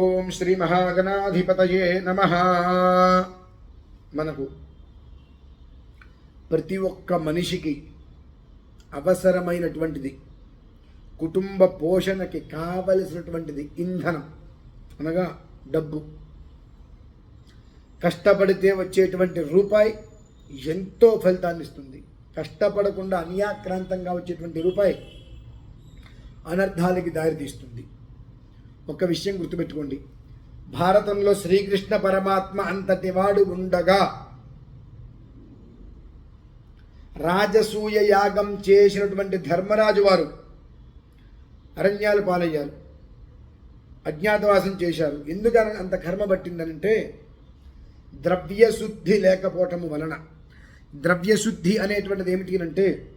ఓం శ్రీ మహాగణాధిపతయే నమ. మనకు ప్రతి ఒక్క మనిషికి అవసరమైనటువంటిది కుటుంబ పోషణకి కావలసినటువంటిది ఇంధనం అనగా డబ్బు. కష్టపడితే వచ్చేటువంటి రూపాయి ఎంతో ఫలితాన్ని ఇస్తుంది. కష్టపడకుండా అన్యాక్రాంతంగా వచ్చేటువంటి రూపాయి అనర్థాలకి దారితీస్తుంది. ఒక విషయం గుర్తుపెట్టుకోండి. భారతంలో శ్రీకృష్ణ పరమాత్మ అంతటి వాడు ఉండగా రాజసూయ యాగం చేసినటువంటి ధర్మరాజు వారు అరణ్యాలు పాలయ్యారు. అజ్ఞాతవాసం చేశారు. ఎందుకు అంత కర్మ పట్టిందనంటే ద్రవ్యశుద్ధి లేకపోవటము వలన. ద్రవ్యశుద్ధి అనేటువంటిది ఏమిటి అంటే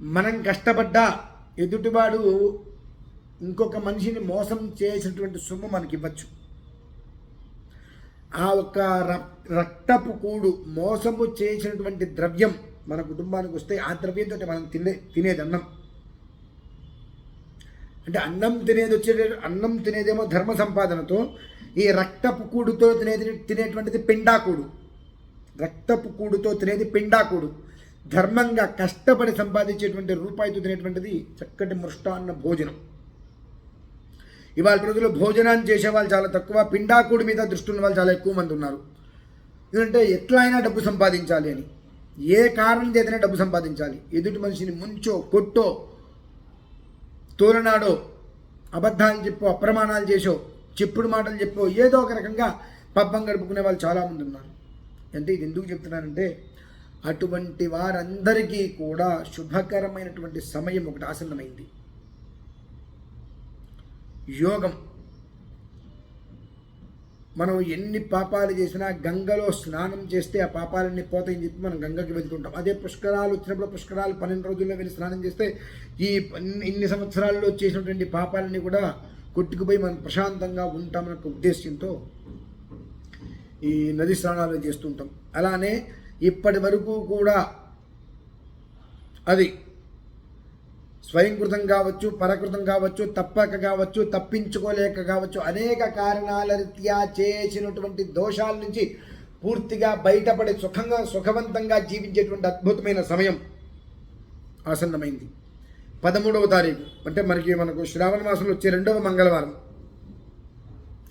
మనం కష్టపడ్డా ఎదుటివాడు ఇంకొక మనిషిని మోసం చేసినటువంటి సొమ్ము మనకి ఇవ్వచ్చు ఆ ఒక్క రక్తపు కూడు మోసము చేసినటువంటి ద్రవ్యం మన కుటుంబానికి వస్తే ఆ ద్రవ్యంతో మనం తినే తినేది అన్నం. అంటే అన్నం తినేది వచ్చే అన్నం తినేదేమో ధర్మ సంపాదనతో ఈ రక్తపు కూడుతో తినేది తినేటువంటిది పిండాకూడు రక్తపు కూడుతో తినేది పిండాకూడు ధర్మంగా కష్టపడి సంపాదించేటువంటి రూపాయితో తినేటువంటిది చక్కటి మృష్టాన్న భోజనం. ఇవాళ రోజుల్లో భోజనాన్ని చేసే వాళ్ళు చాలా తక్కువ పిండాకుడి మీద దృష్టి ఉన్న వాళ్ళు చాలా ఎక్కువ మంది ఉన్నారు. ఎందుకంటే ఎట్లా అయినా డబ్బు సంపాదించాలి అని. ఏ కారణం చేతనే డబ్బు సంపాదించాలి. ఎదుటి మనిషిని ముంచో కొట్టో తోలనాడో అబద్ధాలు చెప్పో అప్రమాణాలు చేసో చెప్పుడు మాటలు చెప్పో ఏదో ఒక రకంగా పబ్బం గడుపుకునే వాళ్ళు చాలామంది ఉన్నారు. అంటే ఇది ఎందుకు చెప్తున్నానంటే అటువంటి వారందరికీ కూడా శుభకరమైనటువంటి సమయం ఒకటి ఆసన్నమైంది. యోగం. మనం ఎన్ని పాపాలు చేసినా గంగలో స్నానం చేస్తే ఆ పాపాలన్నీ పోతాయని చెప్పి మనం గంగకి వెళ్తుంటాం అదే పుష్కరాలు వచ్చినప్పుడు పుష్కరాలు పన్నెండు రోజుల్లో వెళ్ళి స్నానం చేస్తే ఈ ఇన్ని సంవత్సరాల్లో చేసినటువంటి పాపాలన్నీ కూడా కొట్టుకుపోయి మనం ప్రశాంతంగా ఉంటామన్న ఉద్దేశంతో ఈ నది స్నానాలు చేస్తుంటాం. అలానే ఇప్పటి వరకు కూడా అది స్వయంకృతం కావచ్చు పరకృతం కావచ్చు తప్పక కావచ్చు తప్పించుకోలేక కావచ్చు అనేక కారణాల రీత్యా చేసినటువంటి దోషాల నుంచి పూర్తిగా బయటపడి సుఖంగా సుఖవంతంగా జీవించేటువంటి అద్భుతమైన సమయం ఆసన్నమైంది. పదమూడవ తారీఖు. అంటే మనకి మనకు శ్రావణ మాసంలో వచ్చే రెండవ మంగళవారం.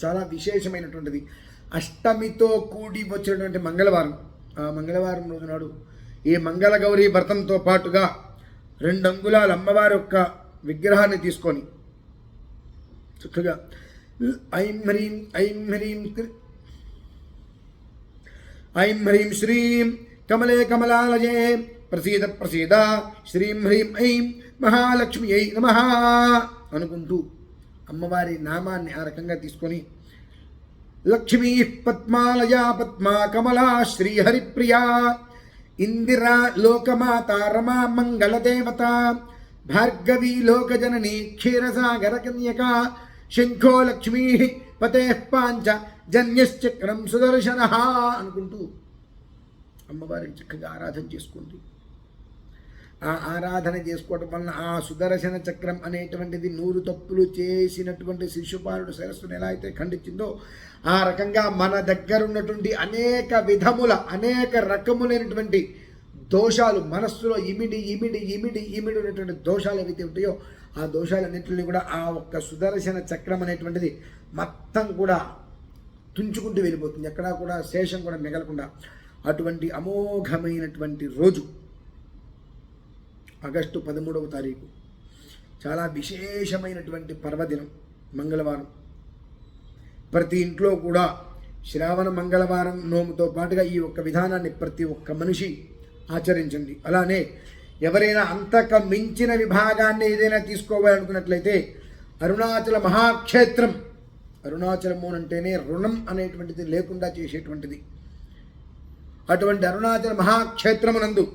చాలా విశేషమైనటువంటిది. అష్టమితో కూడి వచ్చినటువంటి మంగళవారం. ఆ మంగళవారం రోజు నాడు ఈ మంగళగౌరీ వ్రతంతో పాటుగా రెండు అంగుళాల అమ్మవారి యొక్క విగ్రహాన్ని తీసుకొని చక్కగా ఐం హ్రీం ఐం హ్రీం ఐం హ్రీం శ్రీం కమలే కమలాలయే ప్రసీద ప్రసీద శ్రీం హ్రీం ఐం మహాలక్ష్మి ఐ నమ అనుకుంటూ అమ్మవారి నామాన్ని ఆ రకంగా తీసుకొని లక్ష్మీ పద్మాలయా పద్మా కమలా శ్రీహరిప్రియా ఇందిరా లోకమాత రమా మంగళదేవత భార్గవీ లోకజనని క్షీరసాగర కన్యక శంఖో లక్ష్మీ పతే పాంచ జన్యశ్చక్రం సుదర్శన అనుకుంటూ అమ్మవారిని చక్కగా ఆరాధన చేసుకోండి. ఆ ఆరాధన చేసుకోవటం వలన ఆ సుదర్శన చక్రం అనేటువంటిది నూరు తప్పులు చేసినటువంటి శిశుపాలుడు సరస్సును ఎలా అయితే ఖండించిందో ఆ రకంగా మన దగ్గర ఉన్నటువంటి అనేక విధముల అనేక రకములైనటువంటి దోషాలు మనస్సులో ఇమిడి ఇమిడి ఇమిడి ఇమిడి ఉన్నటువంటి దోషాలు ఏవైతే ఉంటాయో ఆ దోషాలన్నింటినీ కూడా ఆ ఒక్క సుదర్శన చక్రం అనేటువంటిది మొత్తం కూడా తుంచుకుంటూ వెళ్ళిపోతుంది. ఎక్కడా కూడా శేషం కూడా మిగలకుండా. అటువంటి అమోఘమైనటువంటి రోజు. ఆగస్టు పదమూడవ తారీఖు. చాలా విశేషమైనటువంటి పర్వదినం మంగళవారం. ప్రతి ఇంట్లో కూడా శ్రావణ మంగళవారం నోముతో పాటుగా ఈ ఒక్క విధానాన్ని ప్రతి ఒక్క మనిషి ఆచరించండి. అలానే ఎవరైనా అంతక మించిన విభాగాన్ని ఏదైనా తీసుకోవాలనుకున్నట్లయితే అరుణాచల మహాక్షేత్రం అరుణాచలము అంటేనే రుణం అనేటువంటిది లేకుండా చేసేటువంటిది. అటువంటి అరుణాచల మహాక్షేత్రమునందు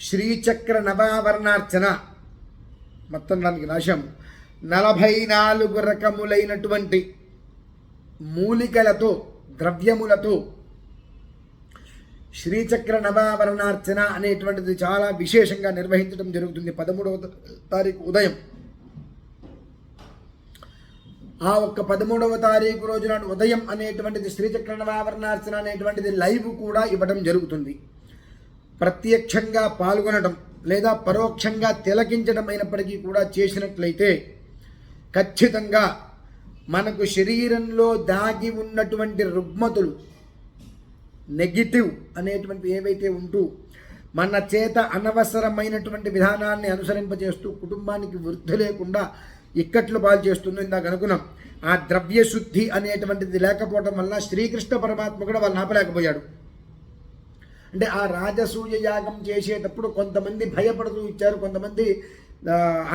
శ్రీచక్ర నవావరణార్చన. మొత్తం దానికి నాశం. నలభై నాలుగు రకములైనటువంటి మూలికలతో ద్రవ్యములతో శ్రీచక్ర నవావరణార్చన అనేటువంటిది చాలా విశేషంగా నిర్వహించడం జరుగుతుంది. పదమూడవ తారీఖు ఉదయం. ఆ ఒక్క పదమూడవ తారీఖు రోజు నాడు ఉదయం అనేటువంటిది శ్రీచక్ర నవావరణార్చన అనేటువంటిది లైవ్ కూడా ఇవ్వడం జరుగుతుంది. ప్రత్యక్షంగా పాల్గొనడం లేదా పరోక్షంగా తిలకించడం అయినప్పటికీ కూడా చేసినట్లయితే ఖచ్చితంగా మనకు శరీరంలో దాగి ఉన్నటువంటి రుగ్మతులు నెగిటివ్ అనేటువంటి ఏవైతే ఉంటూ మన చేత అనవసరమైనటువంటి విధానాన్ని అనుసరింపజేస్తూ కుటుంబానికి వృద్ధి లేకుండా ఇక్కట్లు పాలు చేస్తుంది ఇందాక అనుకున్నాం. ఆ ద్రవ్య శుద్ధి అనేటువంటిది లేకపోవడం వల్ల శ్రీకృష్ణ పరమాత్మ కూడా వాళ్ళు ఆపలేకపోయాడు. అంటే ఆ రాజసూయ యాగం చేసేటప్పుడు కొంతమంది భయపడుతూ ఇచ్చారు కొంతమంది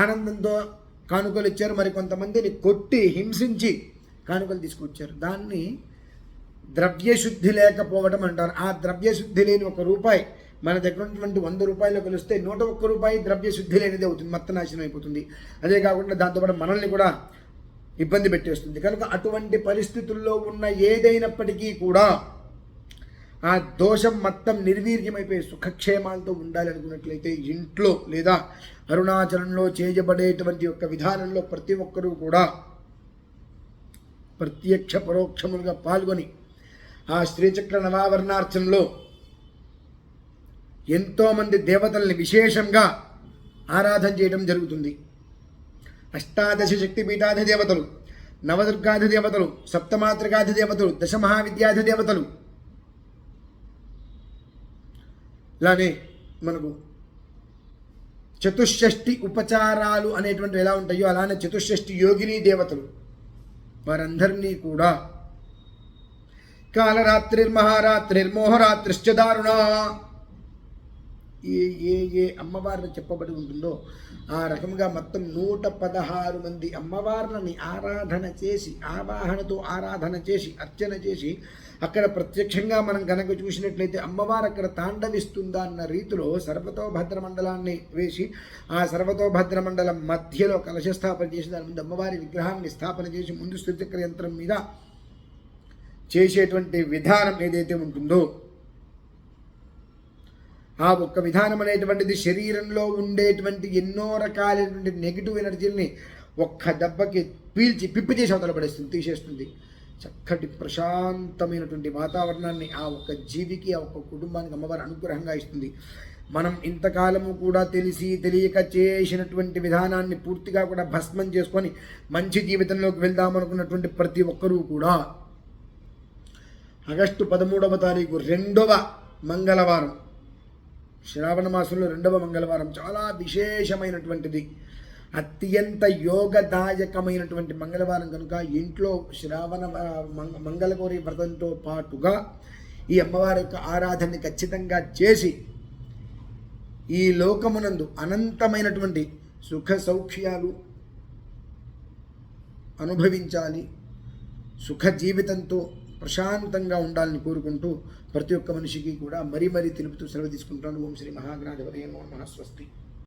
ఆనందంతో కానుకలు ఇచ్చారు మరి కొంతమందిని కొట్టి హింసించి కానుకలు తీసుకొచ్చారు. దాన్ని ద్రవ్యశుద్ధి లేకపోవడం అంటారు. ఆ ద్రవ్యశుద్ధి లేని ఒక రూపాయి మన దగ్గర ఉన్నటువంటి వంద రూపాయలు కలిస్తే నూట ఒక్క రూపాయి ద్రవ్యశుద్ధి లేనిది అవుతుంది మత్తనాశనం అయిపోతుంది. అదే కాకుండా దాంతోపాటు మనల్ని కూడా ఇబ్బంది పెట్టేస్తుంది. కనుక అటువంటి పరిస్థితుల్లో ఉన్న ఏదైనప్పటికీ కూడా ఆ దోషం మొత్తం నిర్వీర్యమైపోయి సుఖక్షేమాలతో ఉండాలి అనుకున్నట్లయితే ఇంట్లో లేదా అరుణాచలంలో చేయబడేటువంటి యొక్క విధానంలో ప్రతి ఒక్కరూ కూడా ప్రత్యక్ష పరోక్షములుగా పాల్గొని ఆ శ్రీచక్ర నవావరణార్చనలో ఎంతోమంది దేవతల్ని విశేషంగా ఆరాధన చేయడం జరుగుతుంది. అష్టాదశ శక్తిపీఠాధి దేవతలు నవదుర్గాధి దేవతలు సప్తమాతృగాధి దేవతలు దశ మహావిద్యాధి దేవతలు ఇలానే మనకు చతుషష్ఠి ఉపచారాలు అనేటువంటి ఎలా ఉంటాయో అలానే చతుషష్ఠి యోగిని దేవతలు వారందరినీ కూడా కాలరాత్రిర్మహారాత్రిర్మోహరాత్రిశ్చ దారుణ ఏ ఏ ఏ అమ్మవారిని చెప్పబడి ఉంటుందో ఆ రకంగా మొత్తం నూట పదహారు మంది అమ్మవార్లని ఆరాధన చేసి ఆవాహనతో ఆరాధన చేసి అర్చన చేసి అక్కడ ప్రత్యక్షంగా మనం కనుక చూసినట్లయితే అమ్మవారు అక్కడ తాండవిస్తుందా అన్న రీతిలో సర్వతోభద్ర మండలాన్ని వేసి ఆ సర్వతోభద్ర మండలం మధ్యలో కలశ స్థాపన చేసి దాని ముందు అమ్మవారి విగ్రహాన్ని స్థాపన చేసి ముందు స్థితిచక్ర యంత్రం మీద చేసేటువంటి విధానం ఏదైతే ఉంటుందో ఆ ఒక్క విధానం అనేటువంటిది శరీరంలో ఉండేటువంటి ఎన్నో రకాలైనటువంటి నెగిటివ్ ఎనర్జీని ఒక్క దెబ్బకి పీల్చి పిప్పి చేసి అవతల పడేస్తుంది తీసేస్తుంది. చక్కటి ప్రశాంతమైనటువంటి వాతావరణాన్ని ఆ ఒక్క జీవికి ఆ ఒక్క కుటుంబానికి అమ్మవారి అనుగ్రహంగా ఇస్తుంది. మనం ఇంతకాలము కూడా తెలిసి తెలియక చేసినటువంటి విధానాన్ని పూర్తిగా కూడా భస్మం చేసుకొని మంచి జీవితంలోకి వెళ్దామనుకున్నటువంటి ప్రతి ఒక్కరూ కూడా ఆగస్టు పదమూడవ తారీఖు రెండవ మంగళవారం శ్రావణ మాసంలో రెండవ మంగళవారం చాలా విశేషమైనటువంటిది. అత్యంత యోగదాయకమైనటువంటి మంగళవారం కనుక ఇంట్లో శ్రావణ మంగళగౌరి వ్రతంతో పాటుగా ఈ అమ్మవారి యొక్క ఆరాధనని ఖచ్చితంగా చేసి ఈ లోకమునందు అనంతమైనటువంటి సుఖ సౌఖ్యాలు అనుభవించాలి. సుఖ జీవితంతో ప్రశాంతంగా ఉండాలని కోరుకుంటూ ప్రతి ఒక్క మనిషికి కూడా మరీ మరీ తెలుపుతూ సెలవు తీసుకుంటాను ఓం శ్రీ మహాగ్రాధవరే నమః. స్వస్తి.